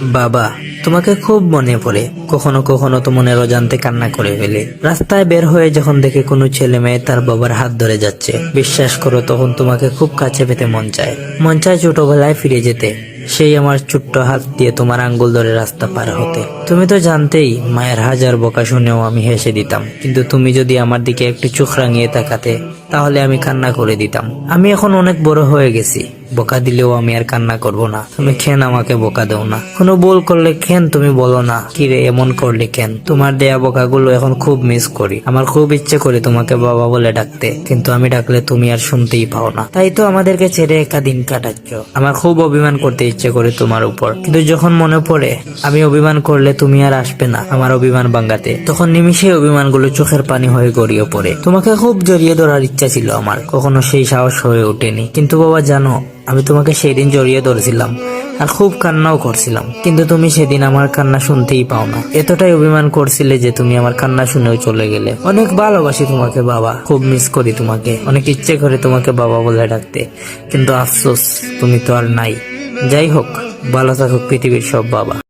বাবা, তোমাকে খুব মনে পড়ে। কখনো কখনো তো মনের অজান্তে কান্না করে ফেলে। রাস্তায় বের হয়ে যখন দেখে কোনো ছেলে মেয়ে তার বাবার হাত ধরে যাচ্ছে, বিশ্বাস করো তখন তোমাকে খুব কাছে পেতে মন চায়। মন চায় ছোটবেলায় ফিরে যেতে। সেই আমার ছোট্ট হাত দিয়ে তোমার আঙ্গুল ধরে রাস্তা পার হতে। তুমি তো জানতেই, মায়ের হাজার বকা শুনেও আমি হেসে দিতাম। কিন্তু তুমি যদি আমার দিকে একটু চোখ রাঙিয়ে তাকাতে তাহলে আমি কান্না করে দিতাম। আমি এখন অনেক বড় হয়ে গেছি। বোকা দিলেও আমি আর কান্না করব না। তুমি খেন আমাকে বোকা দেও না। কোনো বল করলে খেন, তুমি বলো না। কি রে, এমন করলে কেন? তোমার দেয়া বোকাগুলো এখন খুব মিস করি। আমার খুব ইচ্ছে করে তোমাকে বাবা বলে ডাকতে। কিন্তু আমি ডাকলে তুমি আর শুনতেই পাও না। তাই তো আমাদেরকে ছেড়ে একা দিন কাটাচ্ছ। আমার খুব অভিমান করতে ইচ্ছে করে তোমার উপর। কিন্তু যখন মনে পড়ে, আমি অভিমান করলে তুমি আর আসবে না আমার অভিমান বাঙ্গাতে তখন নিমিষে অভিমানগুলো চোখের পানি হয়ে গড়িয়ে পড়ে। তোমাকে খুব জড়িয়ে ধরার ইচ্ছা ছিল আমার। কখনো সেই সাহস হয়ে ওঠেনি। কিন্তু বাবা, জানো, আমি তোমাকে সেই দিন জড়িয়ে ধরেছিলাম আর খুব কান্নাও করছিলাম। কিন্তু তুমি সেদিন আমার কান্না শুনতেই পাও না। এতটাই অভিমান করছিলে যে তুমি আমার কান্না শুনেও চলে গেলে। অনেক ভালোবাসি তোমাকে বাবা, খুব মিস করি তোমাকে। অনেক ইচ্ছে করে তোমাকে বাবা বলে ডাকতে। কিন্তু আফসোস, তুমি তো আর নাই। যাই হোক, ভালো থাকুক পৃথিবীর সব বাবা।